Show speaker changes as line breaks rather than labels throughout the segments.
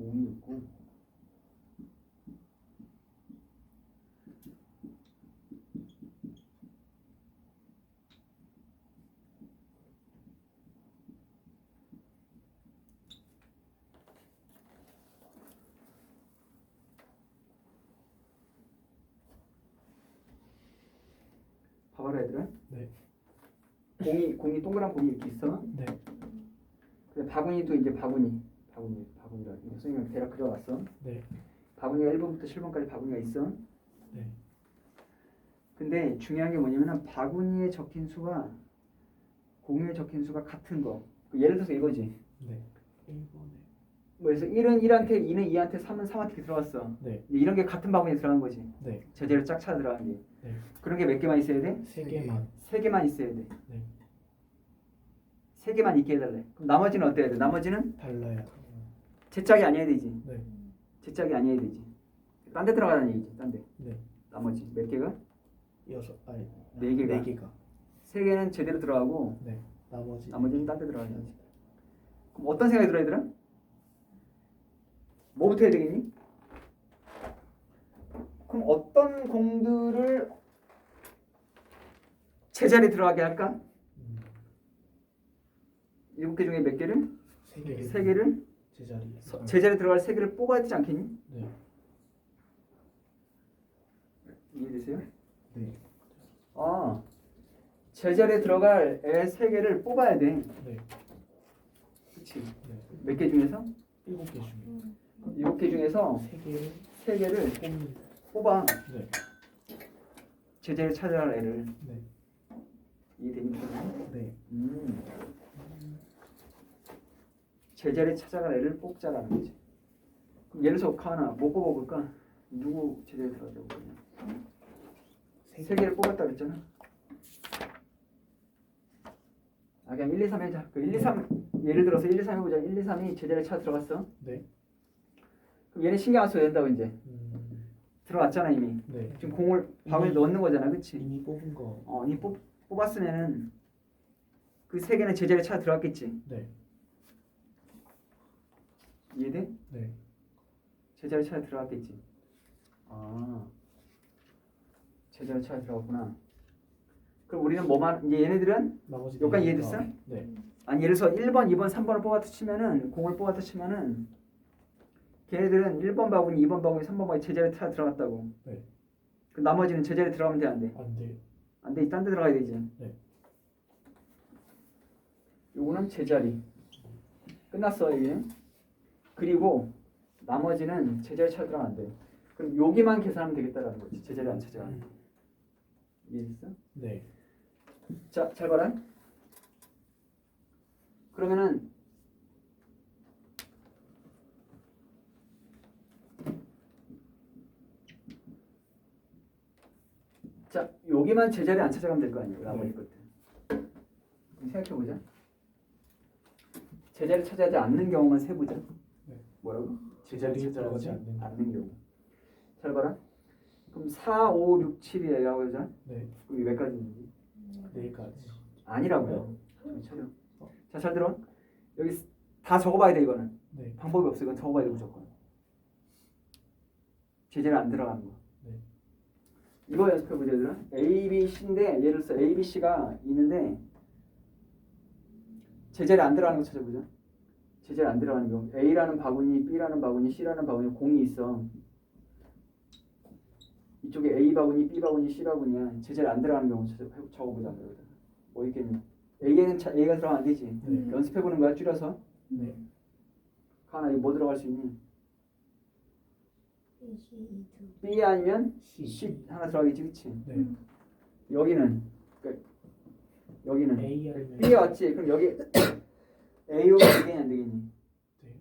공이 있고 봐봐라 얘들아
네.
공이 공이 동그란 공이 이렇게 있어
네.
그래 바구니도 이제 바구니 바구니 선생님 대략 그려왔어
네.
바구니가 1번부터 7번까지 바구니가 있어
네.
근데 중요한 게 뭐냐면은 바구니에 적힌 수가 공유에 적힌 수가 같은 거 예를 들어서 이거지
네. 1번에.
뭐 그래서 1은 1한테 2는 2한테 3은 3한테 들어갔어
네.
이런 게 같은 바구니에 들어간 거지
네.
제대로 짝차 들어간 게
네.
그런 게 몇 개만 있어야 돼?
세 개만.
세 개만 있어야 돼.
네.
세 개만 있게 해달래. 그럼 나머지는 어때야 돼? 나머지는
달라야.
제 짝이 아니어야 되지.
네.
제 짝이 아니어야 되지. 딴 데 들어가는 얘기지. 딴 데.
네.
나머지 몇 개가?
여섯. 아니.
네 개가.
네 개가.
세 개는 제대로 들어가고
네. 나머지.
나머지는 딴 데 들어가야지. 그럼 어떤 생각이 들어 얘들아? 뭐부터 해야 되겠니? 그럼 어떤 공들을 제자리 들어가게 할까?
음,
일곱 개 중에 몇 개를?
세 개.
세 개를
제자리.
서- 제자리 들어갈 세 개를 뽑아야 되지 않겠니?
네.
이해되세요?
네.
아 제자리에 들어갈 애 세 개를 뽑아야 돼.
네.
그렇지.
네.
몇 개 중에서?
일곱 개 중에
일곱 개 중에서
세 개를
세 개를. 뽑아
네.
제자리 찾아갈 애를
네.
이해되니?
네.
음. 제자리 찾아갈 애를 뽑자라는 거지. 그럼 예를 들어서 하나 못 뽑아볼까? 누구 제자리 들어가자고 그러냐? 세 개를 뽑았다 그랬잖아. 아 그냥 1, 2, 3 해자. 그 1, 2, 3 예를 들어서 1, 2, 3 해보자. 1, 2, 3이 제자리에 찾아 들어갔어.
네.
그럼 얘는 신경 안 써야 된다고 이제
음.
들어왔잖아 이미.
네.
지금 공을 바구니에 넣는 거잖아, 그렇지?
이미 뽑은 거.
어, 이 뽑, 뽑았으면은 그 세 개는 제자리에 찾아 들어갔겠지.
네.
이해돼?
네.
제자리 찾아 들어갔겠지. 아, 제자리 찾아 들어갔구나. 그럼 우리는 뭐만 이제 얘네들은
나머지.
여기까지
네
이해됐어?
네.
아니 예를 들어서 1번, 2번, 3번을 뽑았다 치면은 공을 뽑았다 치면은 걔네들은 1번 바구니, 2번 바구니, 3번 바구니 제자리에 찾아 들어갔다고.
네.
그 나머지는 제자리에 들어가면 돼, 안 돼?
안 돼.
안 돼, 딴 데 들어가야 되지.
네.
요거는 제자리. 끝났어, 이게. 그리고 나머지는 제자리 찾으면 안 돼. 그럼 여기만 계산하면 되겠다라는 거지. 제자리 안 찾아가는 거. 이해됐어?
네.
자, 잘 봐라. 그러면은 자, 여기만 제자리 안 찾아가면 될 거 아니에요. 나머지
네.
것들. 생각해 보자. 제자리 찾아지 않는 경우만 세 보자.
네.
뭐라고?
들어가지
찾아가지
않는
않는 경우. 잘 봐라. 그럼 4, 5, 6, 7이라고 하자.
네.
그럼 이몇 가지인지?
네 가지.
아니라고요. 정신 차려. 자, 잘 들어. 여기 다 적어봐야 돼 이거는.
네.
방법이 없어. 이건 적어봐야 돼 무조건. 제재를 안 들어가는 거.
네.
이거 연습해 보자 얘들아. A, B, C인데 예를 들어서 A, B, C가 있는데 제재를 안 들어가는 거 찾아보자. 제재를 안 들어가는 경우. A라는 바구니, B라는 바구니, C라는 바구니 공이 있어. 이쪽에 A 바구니, B 바구니, C 바구니야. 제재를 안 들어가는 경우 적어보자. 뭐 있겠니? A에는 차, A가 들어가면 안 되지.
네.
연습해 보는 거야 줄여서.
네.
하나 이거 뭐 들어갈 수 있니?
이시
B 아니면
C.
C 하나 들어가겠지, 그렇지?
네.
여기는 그, 여기는
A 아니면
B 왔지? 그럼 여기 A오면 되겠니 안 되겠니?
네.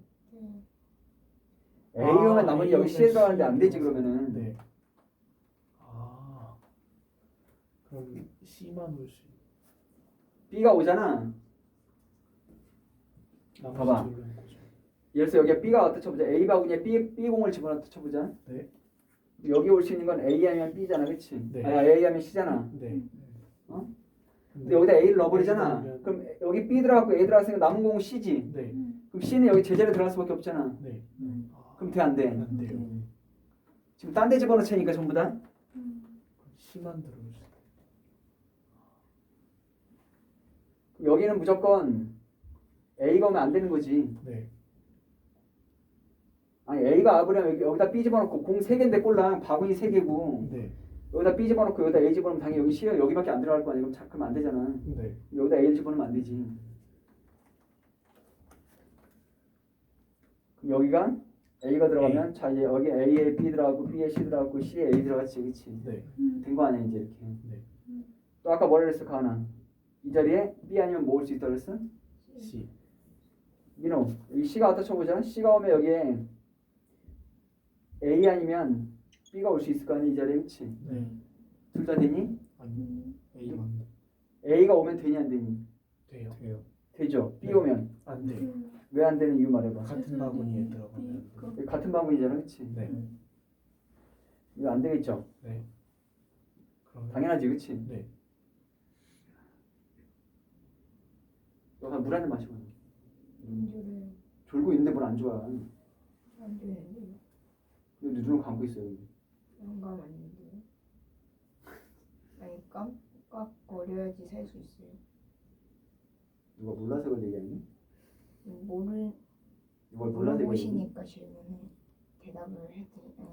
네.
A오면
아,
나머지 여기 C에 들어가는데 안. 되지 그러면은
네. 아. 그럼 C만 올 수.
B가 오잖아.
나머지
봐봐.
둘은 거죠.
예를 들어서 여기에 B가 왔다 쳐보자. A 바구니에 B, B 공을 집어넣다 쳐보자.
네.
여기 올 수 있는 건 A 아니면 B잖아, 그렇지?
네.
아니 A 하면 C잖아.
네.
어?
근데
여기다 A를 넣어버리잖아.
A를 넣으면-
그럼 여기 B 들어갔고 A 들어갔으니까 남은 공은 C지.
네.
그럼 C는 여기 제자리에 들어갈 수밖에 없잖아.
네.
음.
그럼 돼 안 돼?
안 돼요.
지금 딴 데 집어넣자니까 전부 다.
C만 들어올 수
여기는 무조건 A가 오면 안 되는 거지.
네.
아니 A가 와버리면 여기, 여기다 B 집어넣고 공 3개인데 꼴랑 바구니 3개고
네.
여기다 B 집어넣고 여기다 A 집어넣으면 당연히 여기 C가 여기밖에 안 들어갈 거 아니야. 그럼 자, 그럼 안 되잖아.
네.
여기다 A를 집어넣으면 안 되지. 그럼 여기가 A가 들어가면 자 이제 여기 A에 B 들어가고 B에 C 들어가고 C에 A 들어갔지, 그렇지?
네.
된 거 아니야 이제 이렇게.
네.
또 아까 뭐라 그랬어, 가은아? 이 자리에 B 아니면 뭐올수 있다 그랬어?
C.
민호, 여기 C가 왔다 쳐보자. C가 오면 여기에 A 아니면 B가 올 수 있을 거 아니야 이 자리에, 그렇지?
네.
둘 다 되니?
아니 A만
A가 오면 되니 안 되니?
돼요. 돼요.
되죠. B
네.
오면
안 돼 요.
왜 안 되는 이유 말해봐.
같은 바구니에 들어가면 안 돼요.
여기 같은 방문이잖아, 그렇지?
네.
이거 안 되겠죠?
네. 그럼
당연하지, 그렇지?
네.
너가 물한 잔 마시고. 졸고 있는데 뭘안 좋아. 근데 눈을 감고 있어요. 여기.
영감 아닌데 아니 깜깜거려야지 살 수 있어요
누가 몰라서 그걸 얘기하니?
모르
이걸 몰라서 얘기하니?
물어보시니까 질문에 대답을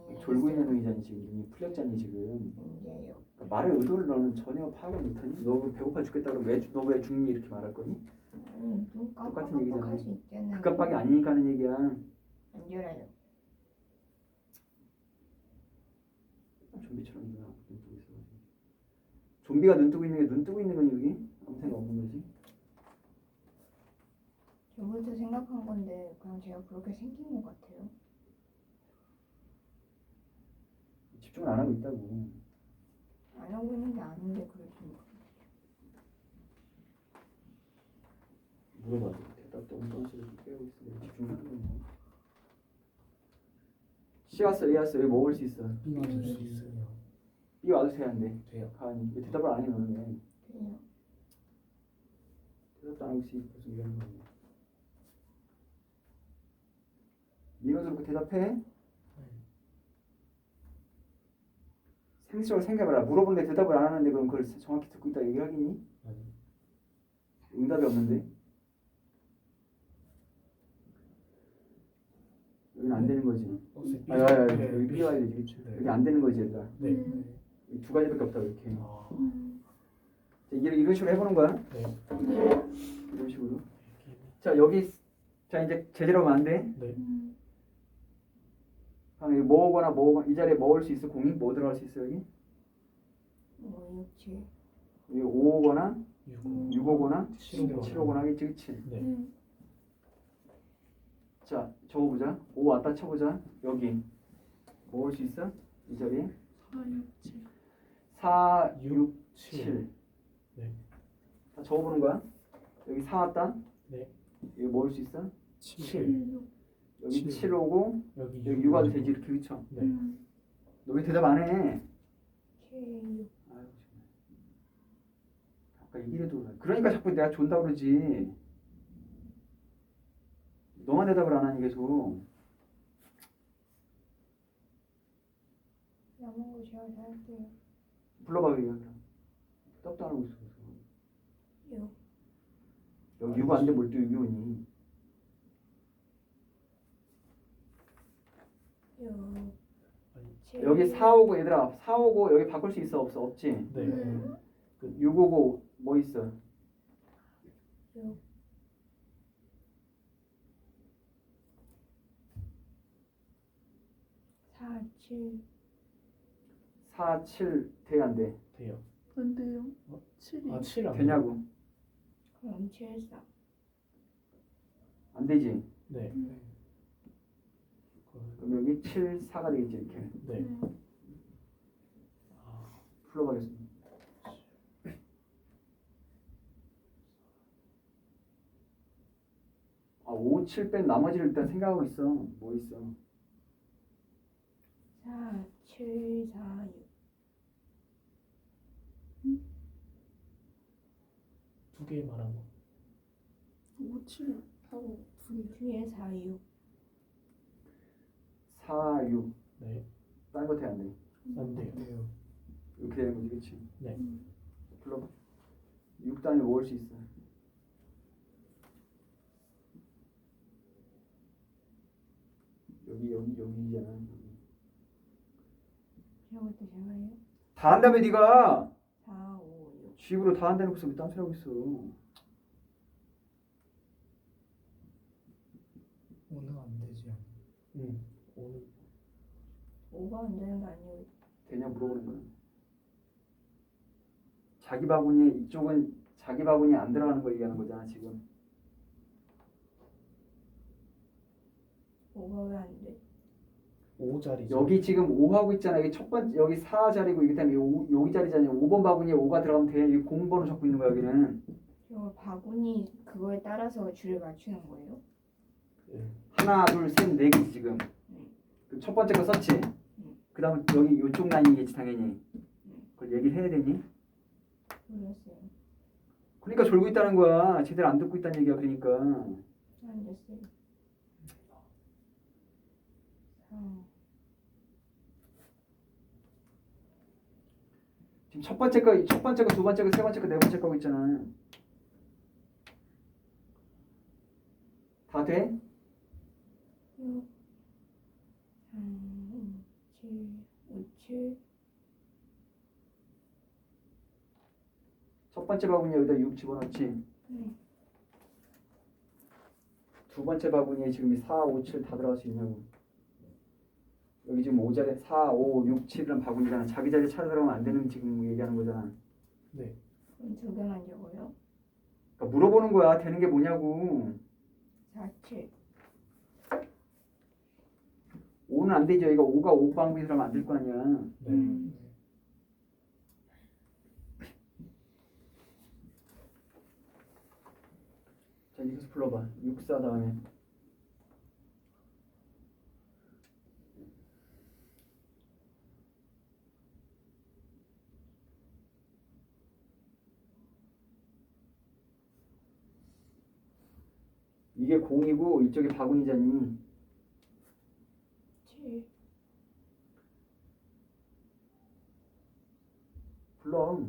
아니
졸고 있는 놈이잖니 지금 눈이 풀렸잖니 지금
이제요
그러니까 말의 의도를 너는 전혀 파악을 못하니? 너 배고파 죽겠다 그러면 왜, 너 왜 죽니 이렇게 말할 거니?
아니 눈
똑같은 얘기잖아요.
깜빡깜빡할 수 있잖아요
그깟밖에 아니니까 하는 얘기야
안 졸아요
좀비처럼 누나 눈 뜨고 있어가지고 좀비가 눈 뜨고 있는 게 눈 뜨고 있는 거니 여기? 아무 생각 없는 거지?
저부터 생각한 건데 그냥 제가 그렇게 생긴 것 같아요
집중을 안 하고 있다고
안 하고 있는 게 아닌데 그렇게
물어봐 대답도 엉뚱한 깨고 있어 내가 집중하는 거야 C 왔어 A 왔어 여기 먹을 수 있어
B만 줄수 있어요.
B 와도 돼야 한대
돼요.
가은이 왜 대답을 안해 너는 왜
그냥
대답도 안 하고 있으니 무슨 얘기 하는 거야 민호스럽게 대답해
네.
상식적으로 생각해봐라 물어보는데 대답을 안 하는데 그럼 그걸 정확히 듣고 있다 얘기하겠니?
아니.
응답이 없는데 여기는 안 되는 거지
B?
아야야
네,
여기 와야 되지 그치?
네.
여기 안 되는 거지 얘들아
네. 네.
두 가지밖에 없다 이렇게
아.
자, 이런, 이런 식으로 해보는 거야
네.
이런 식으로. 자 여기 자 이제 제대로 하면 안 돼
네.
그럼 여기 모으거나 모으거나 이 자리에 모을 수 있어 공이 뭐 들어갈 수 있어 여기
뭐 육체
여기 5오거나
6.
6오거나
7.
7오거나 하겠지 그치
네.
자 적어보자 5 왔다 쳐보자 여기 모을 수 있어 이 자리에 4, 6, 7
7. 네.
자, 적어보는 거야 여기 4 왔다
네.
여기 모을 수 있어
7.
여기
칠.
7 오고
여기
여기 6 와도 되지 이렇게 그쵸
네.
너 왜 대답 안 해?
K
정말. 아까 얘기해도 그래. 그러니까 자꾸 내가 존다 그러지. 너만 대답을 안 하니 계속.
남은 거 제가 다 할게요
불러봐 그냥. 답도 안 하고 있어.
육
여기 6 안돼 뭘또 6이 오니.
육
아니.
칠
여기 4 오고 얘들아 4 오고 여기 바꿀 수 있어 없어 없지.
네.
음.
그6 오고 뭐 있어?
육 사, 칠,
4, 7돼안 돼?
돼요.
안 돼요.
어?
7이
아, 7 안.
되냐고?
그럼 칠, 사.
안 되지.
네.
음.
그-
그럼 여기 7, 4가 되겠지 이렇게.
네. 아,
풀어보겠습니다. 아, 5, 7 뺀 나머지를 일단 생각하고 있어. 뭐 있어?
사, 칠, 사, 육.
두 개 말한 거.
5, 7 하고 둘이
뒤에 사, 육.
4, 6.
네.
딴거 돼, 안 돼?
안 돼요.
이렇게 되는 거지, 그치?
네.
불러봐. 6 단위 모을 수 있어. 여기, 여기, 여기잖아.
저것도 제가요?
다 한다며, 네가
4, 5, 6
집으로 다 거서 왜딴 소리 하고 있어?
오는 안 되지.
음. 오늘
5가 안 되는 거 아니에요?
되냐 물어보는 거야. 자기 바구니 이쪽은 자기 바구니 안 들어가는 거 얘기하는 거잖아 지금.
5가 왜 안 돼?
5 자리죠.
여기 지금 5 하고 있잖아. 여기 첫 번째 여기 4 자리고 여기 다음에 요, 여기 자리잖아. 5번 바구니에 5가 들어가면 돼. 여기 공번호 적고 있는 거야 여기는.
저 바구니 그거에 따라서 줄을 맞추는 거예요?
예.
하나 둘셋네 개지 지금. 그첫 번째 거 썼지. 그 다음 여기 요쪽 라인이겠지 당연히. 그걸 얘기를 해야 되니?
몰랐어요.
그러니까 졸고 있다는 거야. 제대로 안 듣고 있다는 얘기야 그러니까.
안 됐어요. 4,
지금 첫 번째 거, 첫 번째 거, 두 번째 거, 세 번째 거, 네 번째 거고 있잖아. 다 돼?
6, 3, 7, 5,
7첫 번째 바구니 여기다 6 집어넣지.
네.
두 번째 바구니에 지금 4, 5, 7 다 들어갈 수 있냐고. 여기 지금 5자리 4, 5, 6, 7이란 바구니잖아. 자기 자리 찾아 들어가면 안 되는 지금 얘기하는 거잖아.
네.
개만 적어요?
그러니까 물어보는 거야. 되는 게 뭐냐고.
4, 7
5는 안 되죠. 이거 5가 5 방법이 들어가면 안 될 거 아니야.
네.
음.
자, 여기서 불러봐. 6, 4 다음에. 이게 공이고 이쪽이 바구니잖니.
7
불러.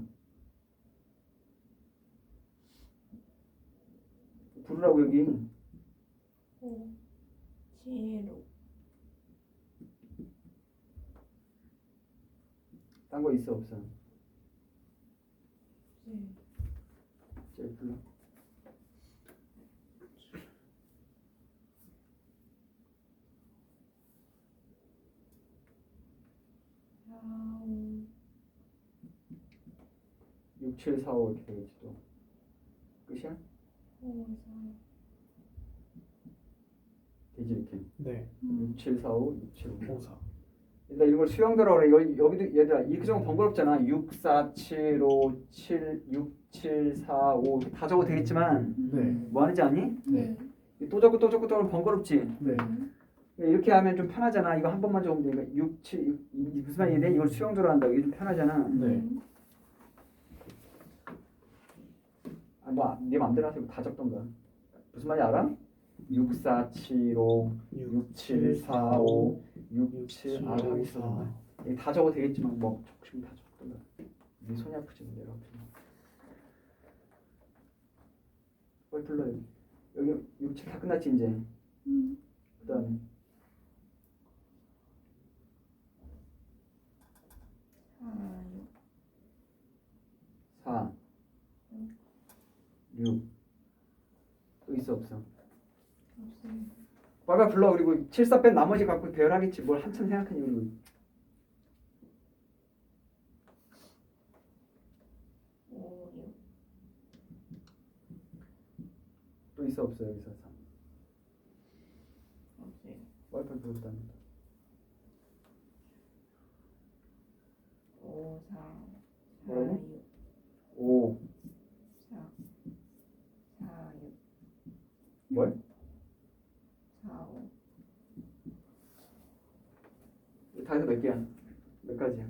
부르라고 여기.
5 7
5딴거 있어 없어?
네.
자 불러.
사, 오,
6, 7, 4, 5 이렇게 되겠지 또. 끝이야?
오, 사.
되지 이렇게.
네.
6, 7, 4, 5, 6, 7, 5.
5, 4.
얘들아 이런 걸 수영대로 그래. 여기, 여기도 얘들아 이렇게 적으면 번거롭잖아. 6, 4, 7, 5, 7, 6, 7, 4, 5 이렇게 다 적어도 되겠지만
네.
뭐 하는지 아니?
네.
또 적고 또 적고 또 적으면 번거롭지.
네.
이렇게 하면 좀 편하잖아. 이거 한 번만 적으면 되니까 6, 7, 6, 이 무슨 말이야? 돼? 이걸 수영대로 한다고 이게 좀 편하잖아.
네.
아, 뭐, 네 맘대로 하세요. 다 적던가. 무슨 말인지 알아? 6, 4, 7, 5, 6, 7, 4, 5, 6, 7, 아, 여기 있어. 다 적어도 되겠지만, 뭐, 싶으면 다 적던가. 네 손이 아프지, 뭐, 내가 아프지. 빨리 불러, 여기. 여기 6, 7 다 끝났지, 이제. 그 다음에.
4, 6
4, 6. 또 있어, 없어?
없어요.
빨리 불러. 그리고 7, 4 뺀 나머지 갖고 배열하겠지. 뭘 한참 생각하니.
5,
6또 있어, 없어, 여기서. 3.
없어요.
빨리 불렀다는
5, 4, 4,
뭐라고?
6
5.
4, 4, 6
뭘?
4,
5다 해서 몇 개야? 몇 가지야?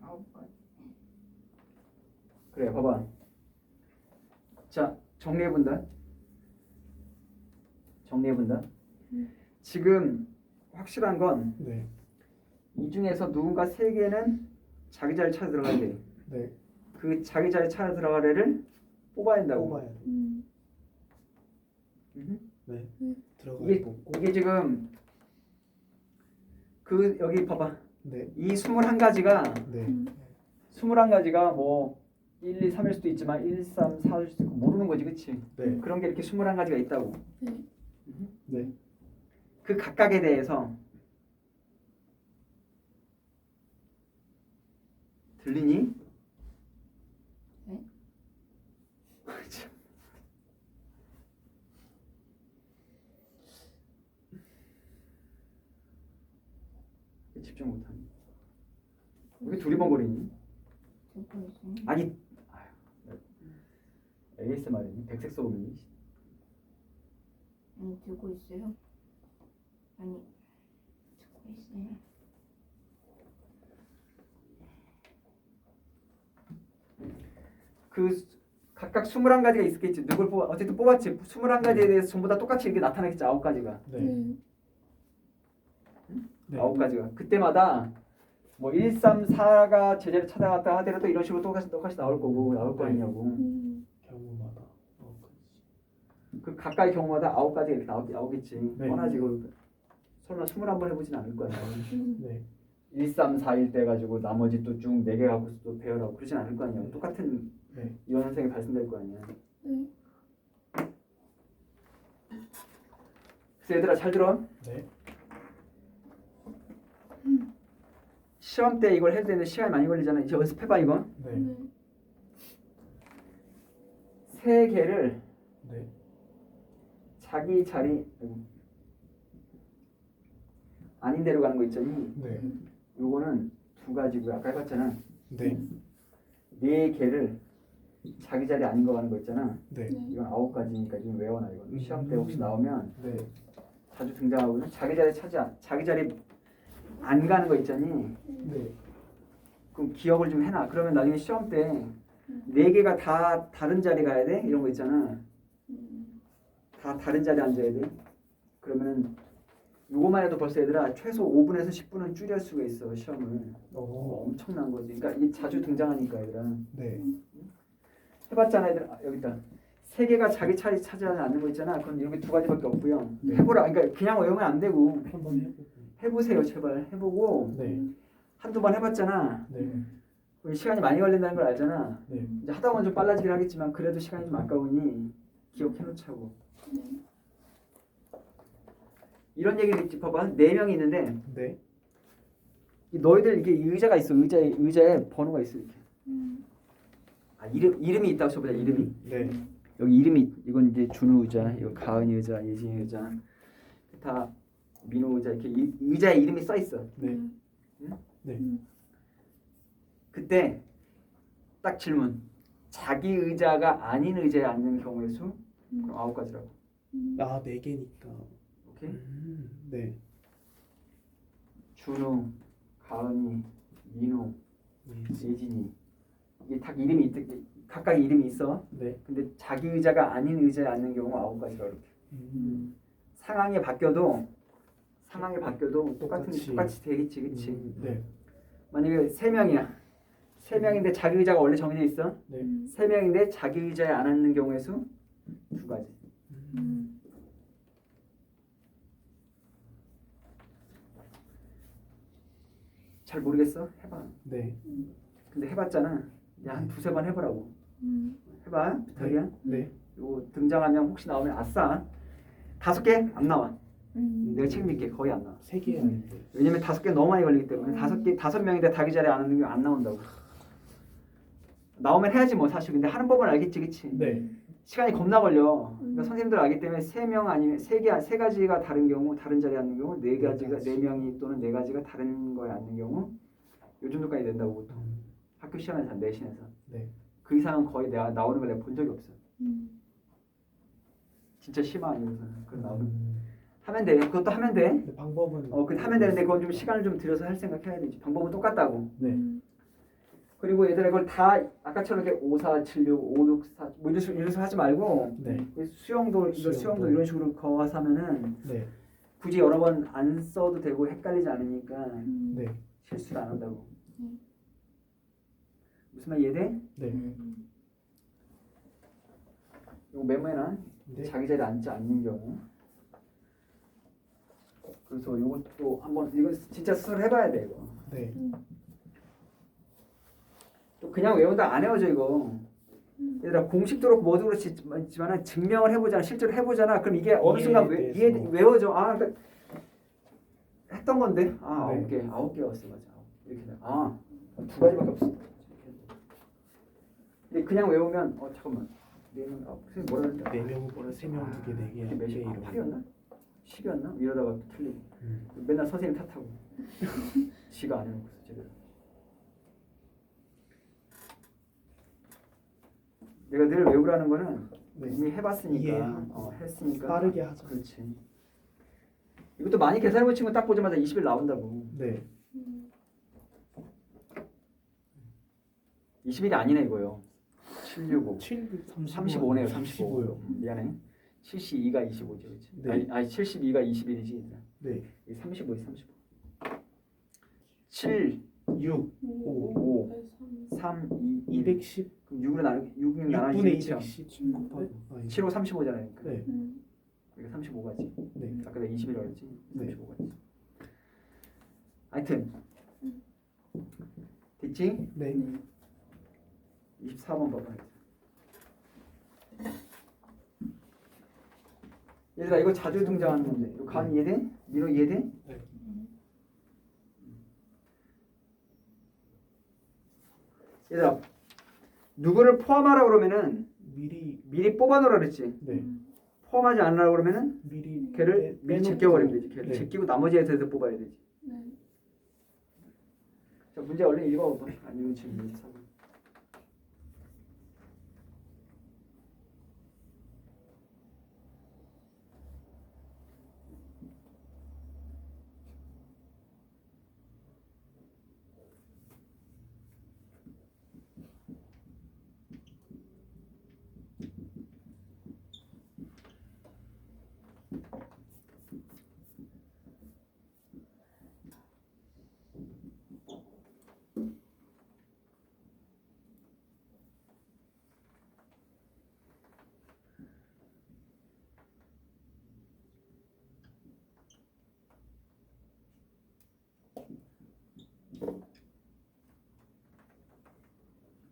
아홉 가지.
그래, 봐봐. 자 정리해 본다. 정리해 본다. 지금 확실한 건이
네.
중에서 누군가 세 개는 자기 자리 찾아 들어가야 돼.
네.
그 자기 자리 찾아 들어갈 애를 뽑아야 된다고.
뽑아야 돼.
음.
음.
네.
음.
들어가
이게
뽑고.
이게 지금 그 여기 봐봐.
네.
이 21가지가
네.
음.
21가지가 뭐 1, 2, 3일 수도 있지만 1, 3, 4일 수도 있고 모르는 거지, 그치?
네.
그런 게 이렇게 21가지가 있다고.
네.
네.
그 각각에 대해서 들리니?
네.
참. 왜 집중 못하니? 왜 둘이 번거리니?
듣고 있어요.
아니 ASMR이니? 백색 소음이니?
아니 듣고 있어요. 아니 듣고 있어요.
그 수- 각각 21가지가 있겠지. 누굴 뽑아 어쨌든 뽑았지. 21가지에 대해서 전부 다 똑같이 이렇게 나타나겠지. 아홉 가지가.
네. 네.
아홉 가지가. 그때마다 뭐 1, 3, 4가 제자리 찾아갔다 하더라도 이런 식으로 똑같이 똑같이 나올 거고 나올 거
네.
아니냐고.
음.
경우마다. 어, 그렇지.
그 각각의 경우마다 아홉 가지가 이렇게 나오, 나오겠지.
네.
뻔하지. 그 설마 21번 해보진 않을 거야.
음.
네.
1, 3, 4일 때 가지고 나머지 또 쭉 4개 갖고 또 배열하고 그러진 않을 거 아니야. 똑같은
네.
이런 현상이 발생될 거 아니야.
네.
그래서 얘들아 잘 들어.
네.
시험 때 이걸 해도 되는데 시간이 많이 걸리잖아. 이제 연습해봐 이거.
네.
네.
세 개를
네.
자기 자리 아이고. 아닌 데로 가는 거 있잖니.
네.
요거는 두 가지고요. 아까 해봤잖아.
네.
네 개를 자기 자리 아닌 거 가는 거 있잖아.
네.
네.
이건 아홉 가지니까 이건 외워놔 이거. 시험 때 혹시 나오면
네.
자주 등장하거든. 자기 자리 차지 안- 자기 자리 안 가는 거 있잖니.
네.
그럼 기억을 좀 해놔. 그러면 나중에 시험 때 네 개가 다 다른 자리 가야 돼. 이런 거 있잖아.
음.
다 다른 자리에 앉아야 돼. 그러면은 요거만 해도 벌써 얘들아 최소 5분에서 10분은 줄일 수가 있어 시험을.
어.
엄청난 거지. 그러니까 이게 자주 등장하니까 얘들아.
네.
해봤잖아 얘들아. 아, 여기 있다. 세 개가 자기 차례 차지하지 않는 거 있잖아. 그건 이렇게 두 가지밖에 없고요.
네.
해보라. 그러니까 그냥 외우면 안 되고
한번.
해보세요 제발. 해보고
네.
한두 번 해봤잖아.
네.
시간이 많이 걸린다는 걸 알잖아.
네.
이제 하다 보면 좀 빨라지긴 하겠지만 그래도 시간이 좀 아까우니 기억해 놓자고. 이런 얘기를 봐봐. 네 명이 있는데
네.
이 너희들 이게 의자가 있어. 의자에 의자에 번호가 있어 이렇게.
음.
아 이름 이름이 있다고 쳐보자. 이름이
네.
여기 이름이 이건 이제 준우 의자, 이거 가은이 의자, 예진이 의자, 다 민호 의자 이렇게 이- 의자에 이름이 써 있어.
네.
음.
네.
그때 딱 질문. 자기 의자가 아닌 의자에 앉는 경우의 수 그럼 아홉 가지라고.
아, 네 개니까.
오케이?
음. 네.
준우, 가은이, 민호,
네.
예진이 딱 이름이 있 각각 이름이 있어.
네.
근데 자기 의자가 아닌 의자에 앉는 경우가 아홉 가지라 이렇게.
음.
상황이 바뀌어도 상황이 바뀌어도 똑같은
똑같이.
똑같이 되겠지, 그렇지?
음. 네.
만약에 세 명이야. 세 명인데 자기 의자가 원래 정해져 있어.
네.
음.
세 명인데 자기 의자에 안 앉는 경우의 수 두 가지.
음.
잘 모르겠어? 해봐.
네.
근데 해봤잖아. 이제 한 두세 번 해보라고.
음.
해봐. 부탁이야.
네.
요거 등장하면 혹시 나오면 아싸. 다섯 개 안 나와.
음.
내가 책임질게. 거의 안 나와.
세개 아닌데.
왜냐면 다섯 개 너무 많이 걸리기 때문에
음.
다섯 개 다섯 명인데 자기 자리에 안 앉는 게 안 나온다고. 나오면 해야지 뭐 사실. 근데 하는 법은 알겠지, 그치?
네.
시간이 겁나 걸려. 그러니까
음.
선생님들 알기 때문에 세 명 아니면 세개세 가지가 다른 경우, 다른 자리에 앉는 경우,
네네
가지가
가지.
네 명이 또는 네 가지가 다른 거에 앉는 경우, 요 정도까지 된다고 보통
음.
학교 시험에서 내신에서
네.
그 이상은 거의 내가 나오는 걸 내가 본 적이 없어.
음.
진짜 심한 아니고서 그 나오는
음.
하면 돼. 그것도 하면 돼.
근데 방법은
어, 그 하면 되는데 그건 좀 시간을 좀 들여서 할 생각 해야 되지. 방법은 똑같다고.
네.
음.
그리고 얘들아 이걸 다 아까처럼 이렇게 5, 4, 7, 6, 5, 6, 4, 뭐 이런 식으로, 이런 식으로 하지 말고
네.
수영도 이거
수영도.
수영도 이런 식으로 그어서 하면은
네.
굳이 여러 번 안 써도 되고 헷갈리지 않으니까
음.
네.
실수를 안 한다고.
음.
무슨 말 이해돼?
네.
음.
이거 메모해놔.
네.
자기 자리에 앉지 않는 경우. 그래서 이것도 한번 이거 진짜 스스로 해봐야 돼 이거.
네.
또 그냥 외운다 안 외워져 이거.
음.
얘들아 공식도로 뭐도 그렇지만 증명을 해보잖아 실제로 해보잖아 그럼 이게 어느 순간 외,
이해.
외워져 아 그러니까 했던 건데 아
네.
아홉 개 아홉 개였어 맞아 이렇게 돼. 아두 가지밖에 없어 근데 그냥 외우면 어 잠깐만 네 명 아 선생님 뭐라 그랬지
네 명, 뭐라 세명 두 개, 네 개,
이게 몇이 아,
이런.
8이었나? 10이었나? 이러다가 또 틀리고
음.
맨날 선생님 탓하고 지가 안 해놓고서 제대로 내가 늘 외우라는 거는
네.
이미 해봤으니까
이해하고.
어, 했으니까
빠르게 하자.
그렇지 이것도 많이 계산해 본 친구 딱 보자마자 20일 나온다고
네.
20일이 아니네 이거요 765
7,
35 네요 35
35 요.
미안해. 72가 25죠. 그렇지?
네.
아니, 아니 72가 21이지
네.
35이 35 7
6,
5 3 2 2
210,
그럼 6으로 나누 6 6 나눠
6분의
2죠.
210 곱하기. 아,
7, 5 35잖아요 그러니까.
네.
이거 35가지.
네.
아까 내가 21이라고 했지?
네.
35가지. 하여튼. 됐지?
네.
24번 봐봐 얘들아 이거 자주 등장하는 건데 이거 감 이해돼? 민호 이해돼?
네.
얘들아 누구를 포함하라 그러면은
미리
미리 뽑아놓으라 그랬지
네.
포함하지 않으라 그러면은
미리
걔를
빼-
미리 제껴버리면 되지 걔를
네.
제끼고 나머지에 대해서 뽑아야 되지 자 문제 얼른 읽어봐 아니면 지금 24번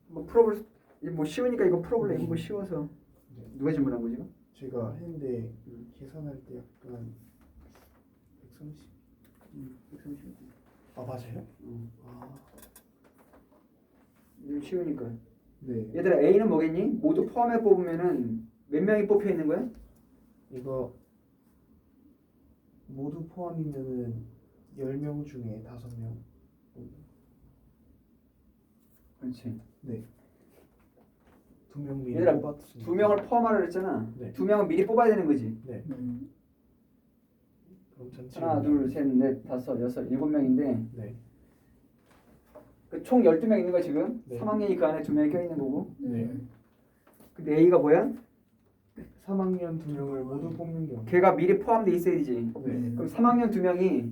뭐 풀어볼 수- 이거 뭐 쉬우니까 이거 풀어볼래 이거 뭐 쉬워서
네.
누가 질문한 거지? 이거?
제가 했는데
음.
계산할 때 약간 130.
음, 130.
아 맞아요?
음,
아
이거 쉬우니까
네.
얘들아 A는 뭐겠니? 모두 포함해 뽑으면은 몇 명이 뽑혀 있는 거야?
이거 모두 포함이면은 10명 중에 5명.
그렇지
네. 두 명 미리
얘들아,
뽑았으니까.
두 명을 포함하라 그랬잖아
네.
두 명은 미리 뽑아야 되는 거지
네. 그럼 전체
하나 둘 셋 넷 다섯 여섯 일곱 명인데
네.
그 총 12명 있는 거야 지금
네.
3학년이 그 안에 두 명이 껴 있는 거고
네.
근데 A가 뭐야?
3학년 두 명을 모두 뽑는 경우.
걔가 미리 포함돼 있어야지
네.
그럼 3학년 두 명이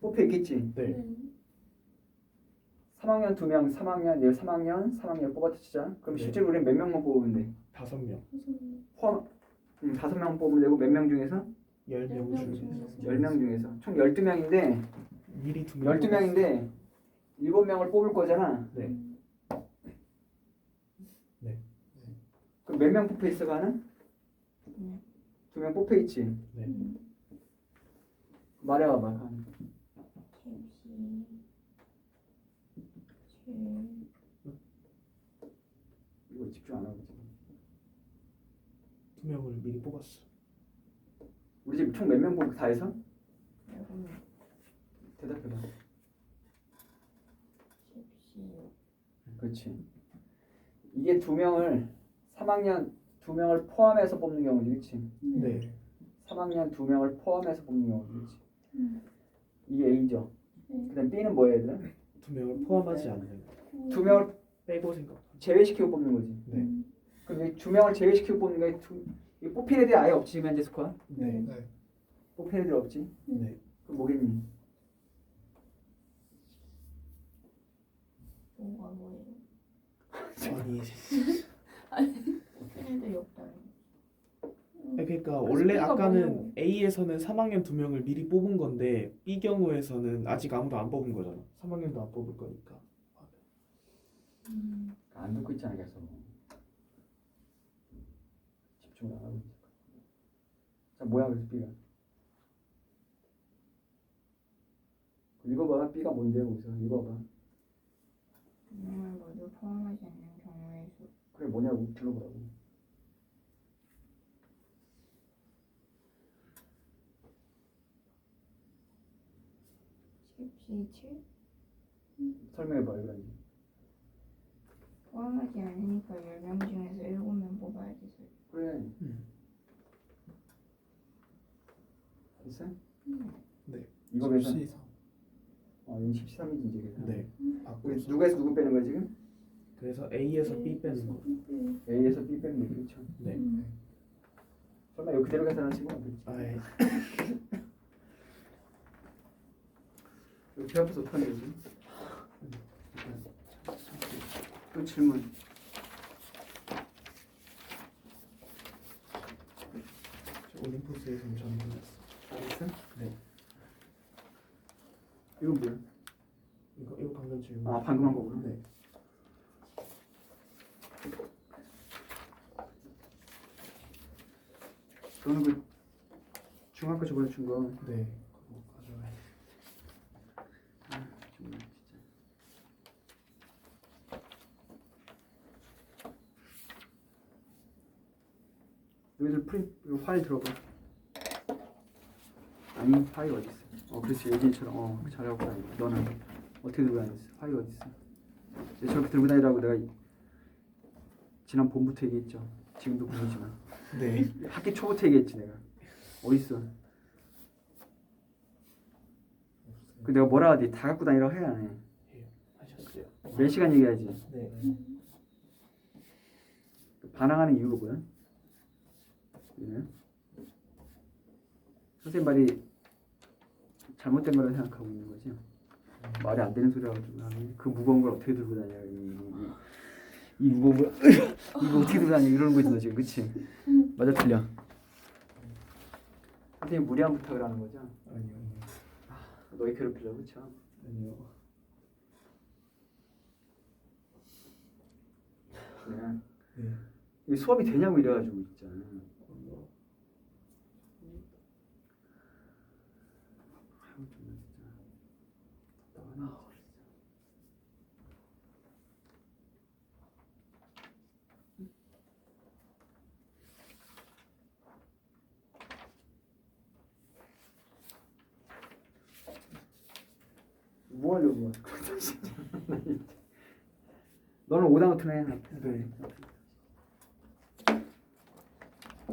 뽑혀 있겠지
네.
3학년 두 명, 3학년, 얘 3학년, 3학년 뽑았다 치자. 그럼
네.
실제로 우리는 몇 명만 뽑으면 돼?
다섯 명.
포함 음, 다섯 명 뽑으면 되고 몇 명 중에서?
10명
명
중에서.
10명 중에서 총 12명인데
미리 두 명.
12명인데 7명을 뽑을 거잖아.
네.
그럼 몇 명 뽑혀 있어 가는?
네.
두명 뽑혀 있지.
네.
말해 봐 봐. 이거 집중 안 하고 지금.
두 명을 미리 뽑았어.
우리 집총몇 명 뽑고 다 해서? 대답해 봐. 그렇지. 이게 두 명을 3학년 두 명을 포함해서 뽑는 경우지, 그렇지?
네.
3학년 두 명을 포함해서 뽑는 경우지, 그렇지?
음.
이게 A죠. 그다음 B는 뭐예요, 얘들아?
두 명을 포함하지 않는.
두 명을
빼고 생각.
제외시키고 뽑는 거지.
네.
그럼 이두 명을 제외시키고 뽑는 거에 두, 이 뽑힌 애들이 아예 없지 스코어.
네.
네.
뽑힌 애들 없지.
네.
그럼 뭐겠니?
뭐가 뭐예요?
아니.
애들이 없다는.
그러니까
그래서
원래
B가
아까는. A에서는 3학년 두 명을 미리 뽑은 건데 B 경우에서는 아직 아무도 안 뽑은 거잖아. 3학년도 안 뽑을 거니까.
음.
안 듣고 있잖아 계속. 집중을 안 하고 있어. 자 뭐야 그래서 B가? 읽어봐 B가 뭔데요 거기서 읽어봐.
분명을 모두 포함하지 않는 경우의 수.
그래 뭐냐고 불러보라고.
십시 칠
설명해봐 왜 그런지.
포함하지 않으니까 10명 중에서 7명 뽑아야지. 설-
그래.
음.
됐어?
네.
이거 계산.
14 이상.
어, 이거 13이지 이제 계산.
네.
그래서
바꿔서.
누가에서 누구 빼는 거야 지금?
그래서 A에서 B 빼는 거.
A에서 B 빼는 거 그렇죠.
네.
설마 이거 그대로 계산하시고.
아이.
아파서 어떡하냐 지금? 또 질문.
전부 났어.
알겠어?
네.
이건 뭐야?
이거 이거 방금 질문.
아 방금 한 거구나.
네.
저는 그 중학교 저번에 준 거.
네. 그거 가져와야 돼.
아, 정말 진짜. 여기서 프린 파일 들어봐. 아니 파일 어디 있어? 어 그렇지 예진이처럼 어 잘하고 다니고 너는 어떻게 들고 다녔어? 파일 어디 있어? 저렇게 들고 다니라고 내가 이- 지난 봄부터 얘기했죠. 지금도 그러지만
네.
학기 초부터 얘기했지 내가. 어디 있어? 그 내가 뭐라 하지? 다 갖고 다니라고 해야 안 해.
하셨어요.
몇 시간 얘기하지?
네.
반항하는 이유가 뭐야? 얘는 선생님 말이 잘못된 거라고 생각하고 있는 거지. 말이 안 되는 소리라고 하면 그 무거운 걸 어떻게 들고 다녀? 이, 이, 이 무거운 걸 이거 어떻게 들고 다녀? 이러는 거지 너 지금, 그치? 맞아 틀려. 선생님 무리한 부탁을 하는 거죠?
아니요.
너희 괴롭히려고 그쵸?
아니요.
그냥
네.
이게 수업이 되냐고 이래가지고 있잖아.
어,
아유, 정말 진짜 답답하네. 뭐 하려고? 너는 오다노트네.
네.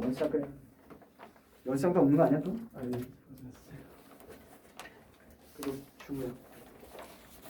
연습 그래. 연습장도 없는 거 아니야 또?
아니.
그거 주고요.